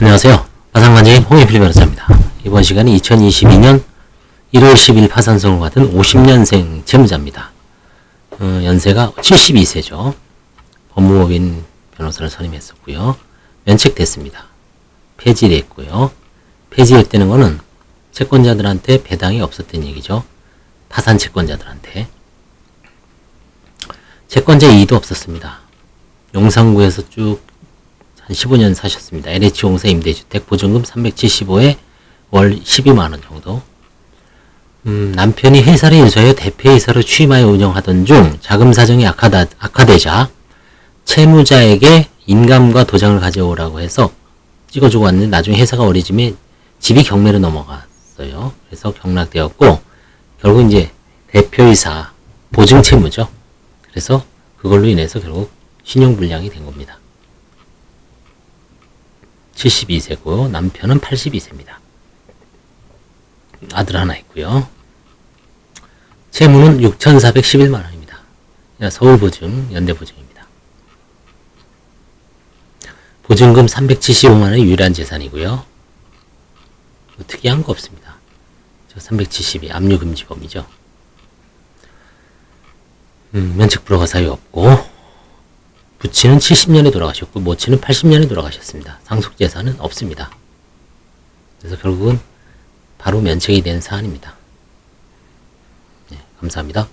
안녕하세요. 파산관장인 홍예필 변호사입니다. 이번 시간은 2022년 1월 10일 파산성을 받은 50년생 채무자입니다. 어, 연세가 72세죠. 법무법인 변호사를 선임했었고요. 면책됐습니다. 폐지됐고요. 폐지됐다는 거는 채권자들한테 배당이 없었던 얘기죠. 파산 채권자들한테. 채권자 이의도 없었습니다. 용산구에서 쭉 한 15년 사셨습니다. LH 용사 임대주택 보증금 375에 월 12만 원 정도. 음, 남편이 회사를 인수하여 대표이사로 취임하여 운영하던 중 자금 사정이 악하다, 악화되자 채무자에게 인감과 도장을 가져오라고 해서 찍어주고 왔는데 나중에 회사가 어리짐에 집이 경매로 넘어갔어요. 그래서 경락되었고 결국 이제 대표이사 보증 채무죠. 그래서 그걸로 인해서 결국 신용불량이 된 겁니다. 72세고 남편은 82세입니다. 아들 하나 있고요. 채무는 6,411만 원입니다. 서울 보증, 연대 보증입니다. 보증금 375만 원이 유일한 재산이고요. 뭐 특이한 거 없습니다. 저 370이 압류금지범이죠. 음, 면책 불허가 사유 없고 부친은 70년에 돌아가셨고 모친은 80년에 돌아가셨습니다. 상속 재산은 없습니다. 그래서 결국은 바로 면책이 된 사안입니다. 네, 감사합니다.